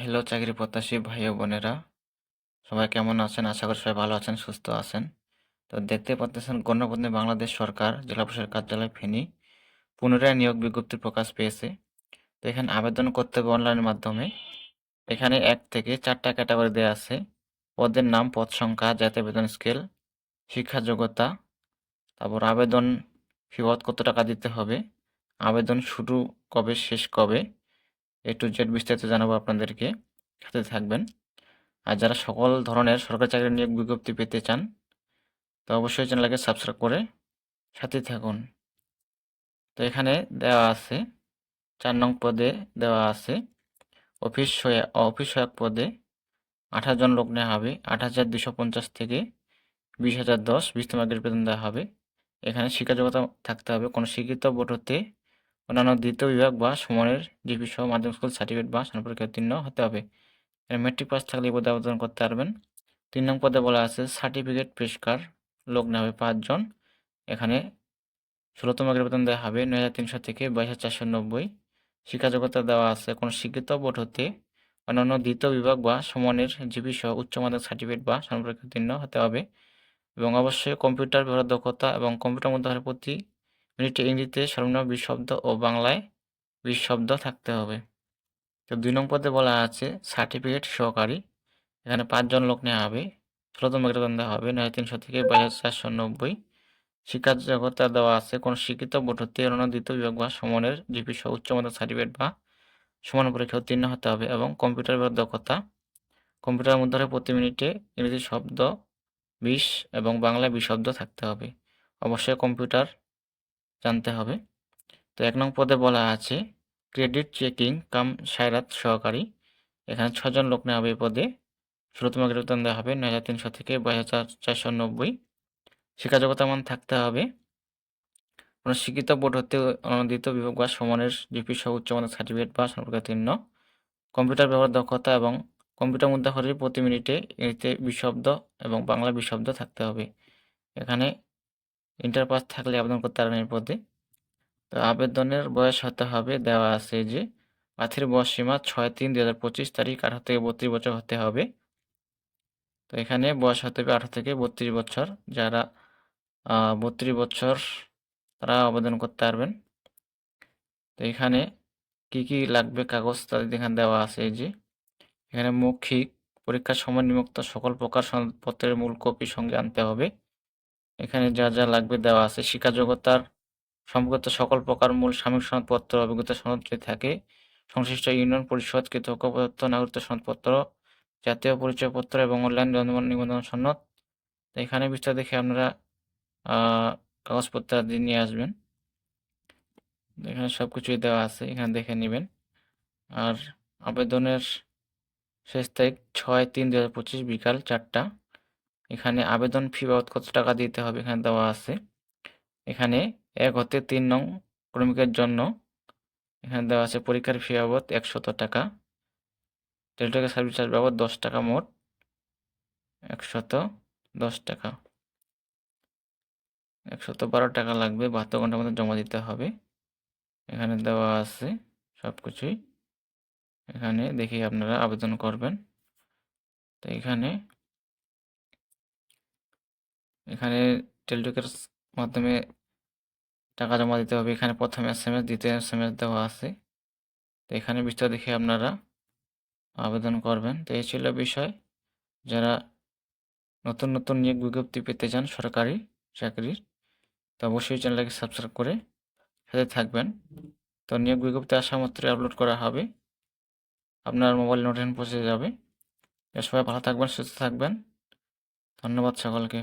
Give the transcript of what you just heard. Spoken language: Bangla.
হ্যালো চাকরি প্রত্যাশী ভাই ও বোনেরা, সবাই কেমন আছেন? আশা করি সবাই ভালো আছেন, সুস্থ আছেন। তো দেখতে পাচ্ছেন গণপতি বাংলাদেশ সরকার, জেলা প্রশাসক কার্যালয় ফেনী, পুনরায় নিয়োগ বিজ্ঞপ্তি প্রকাশ পেয়েছে। তো এখানে আবেদন করতে হবে অনলাইনের মাধ্যমে। এখানে এক থেকে চারটা ক্যাটাগরি দেওয়া আছে। পদের নাম, পদ সংখ্যা, জাতীয় বেতন স্কেল, শিক্ষা যোগ্যতা, তারপর আবেদন ফিবত কত টাকা দিতে হবে, আবেদন শুরু কবে, শেষ কবে এ টু জেড বিস্তারিত জানাব আপনাদেরকে। সাথে থাকবেন। আর যারা সকল ধরনের সরকারি চাকরি নিয়োগ বিজ্ঞপ্তি পেতে চান, তো অবশ্যই চ্যানেলকে সাবস্ক্রাইব করে সাথে থাকুন। তো এখানে দেওয়া আছে, চার নং পদে দেওয়া আছে, অফিস অফিস সহায়ক পদে আঠাশ জন লোক নেওয়া হবে। আট হাজার দুশো পঞ্চাশ থেকে বিশ হাজার দশ বিশতম আগের বেতন দেওয়া হবে। এখানে শিক্ষাযোগ্যতা থাকতে হবে। কোনো শিক্ষিত বোর্ড হতে অন্যান্য দ্বিতীয় বিভাগ বা সমানের জিপি সহ মাধ্যমিক স্কুল সার্টিফিকেট বা স্নাতক পরীক্ষা উত্তীর্ণ হতে হবে। মেট্রিক পাস থাকলে পদে আবেদন করতে পারবেন। তিন নং পদে বলা আছে সার্টিফিকেট পেশকার লোক নেওয়া হবে পাঁচজন এখানে ষোলোতম বেতন দেওয়া হবে নয় হাজার তিনশো থেকে বাইশ হাজার চারশো নব্বই। শিক্ষাযোগ্যতা দেওয়া আছে, কোনো শিক্ষিত বোর্ড হতে অন্যান্য দ্বিতীয় বিভাগ বা সমানের জিপি সহ উচ্চ মাধ্যমিক সার্টিফিকেট বা স্নাতক পরীক্ষা উত্তীর্ণ হতে হবে। এবং অবশ্যই কম্পিউটার ব্যবহার দক্ষতা এবং কম্পিউটার মধ্যে প্রতি মিনিটে ইংরেজিতে সর্বনিম্ন বিশ শব্দ ও বাংলায় বিশ শব্দ থাকতে হবে। তো দুই নং পদে বলা আছে, সার্টিফিকেট সহকারী। এখানে পাঁচজন লোক নেওয়া হবে। ষোলোতম বেতন দেওয়া হবে, নয় তিনশো থেকে বাইশ হাজার চারশো নব্বই। শিক্ষা জগতা দেওয়া আছে, কোনো শিক্ষিত বোর্ড হতে দ্বিতীয় বিভাগ বা সমানের জিপি সহ সার্টিফিকেট বা সমান পরীক্ষা উত্তীর্ণ হতে হবে এবং কম্পিউটার দক্ষতা। কম্পিউটারের মধ্যে প্রতি মিনিটে ইংরেজি শব্দ বিশ এবং বাংলায় বিশ শব্দ থাকতে হবে। অবশ্যই কম্পিউটার জানতে হবে। তো এক নং পদে বলা আছে, ক্রেডিট চেকিং কাম সায়রাত সহকারী। এখানে ছজন লোক নেওয়া হবে এই পদে। ষোলোতম বেতন দেওয়া হবে নয় হাজার তিনশো থেকে বাইশ হাজার চারশো নব্বই। শিক্ষাযোগ্যতা মান থাকতে হবে। কোনো শিক্ষিত বোর্ড হতে অনুমোদিত বিভাগ বা সমানের জিপি সহ উচ্চমানের সার্টিফিকেট বা সম্পর্কাতীর্ণ কম্পিউটার ব্যবহার, দক্ষতা এবং কম্পিউটার মুদ্রাক্ষরের প্রতি মিনিটে ইংরেজিতে বিশব্দ এবং বাংলা বিশব্দ থাকতে হবে। এখানে ইন্টার পাস থাকলে আবেদন করতে পারেন এর পদে তো আবেদনের বয়স হতে হবে, দেওয়া আছে যে প্রার্থীর বয়স সীমা ছয় তিন দু হাজার পঁচিশ তারিখ, আঠারো থেকে বত্রিশ বছর হতে হবে। তো এখানে বয়স হতে হবে আঠারো থেকে বত্রিশ বছর, যারা বত্রিশ বছর তারা আবেদন করতে পারবেন। তো এখানে কি কি লাগবে, কাগজ তাদের এখানে দেওয়া আছে এই যে, এখানে মৌখিক পরীক্ষার সময় নিমুক্ত সকল প্রকার সনদপত্রের মূল কপি সঙ্গে আনতে হবে। এখানে যা যা লাগবে দেওয়া আছে। শিক্ষা শিক্ষাযোগ্যতার সম্পর্কিত সকল প্রকার মূল সাময়িক সনদপত্র অভিজ্ঞতা সনদ যদি থাকে। সংশ্লিষ্ট ইউনিয়ন পরিষদ কৃতজ্ঞ প্রদত্ত নাগরিকত্ব সনদপত্র, জাতীয় পরিচয়পত্র এবং অনলাইন জন্ম নিবন্ধন সনদ। এখানে বিস্তারিত দেখে আপনারা কাগজপত্র নিয়ে আসবেন। এখানে সব কিছুই দেওয়া আছে, এখানে দেখে নেবেন। আর আবেদনের শেষ তারিখ ছয় তিন দু হাজার পঁচিশ বিকাল চারটা। এখানে আবেদন ফি বাবদ কত টাকা দিতে হবে এখানে দেওয়া আছে। এখানে এক হতে তিন নং ক্রমিকের জন্য এখানে দেওয়া আছে পরীক্ষার ফি বাবদ একশত টাকা, টেলিটকের সার্ভিস চার্জ বাবদ দশ টাকা মোট একশত দশ টাকা। একশত বারো টাকা লাগবে, বাহাত্তর ঘণ্টার মধ্যে জমা দিতে হবে। এখানে দেওয়া আছে সব কিছুই এখানে দেখে আপনারা আবেদন করবেন। তো এখানে এখানে টেলিটকের মাধ্যমে টাকা জমা দিতে হবে। এখানে প্রথম এস এম এস দ্বিতীয় এস এম এস দেওয়া আছে। তো এখানে বিস্তার দেখে আপনারা আবেদন করবেন। তো এই ছিল বিষয়। যারা নতুন নতুন নিয়োগ বিজ্ঞপ্তি পেতে চান সরকারি চাকরির, তো অবশ্যই চ্যানেলটাকে সাবস্ক্রাইব করে সাথে থাকবেন। তো নিয়োগ বিজ্ঞপ্তি আসা মাত্রই আপলোড করা হবে। আপনার মোবাইল নোটিফিকেশন পৌঁছে যাবে। সবাই ভালো থাকবেন, সুস্থ থাকবেন। ধন্যবাদ সকলকে।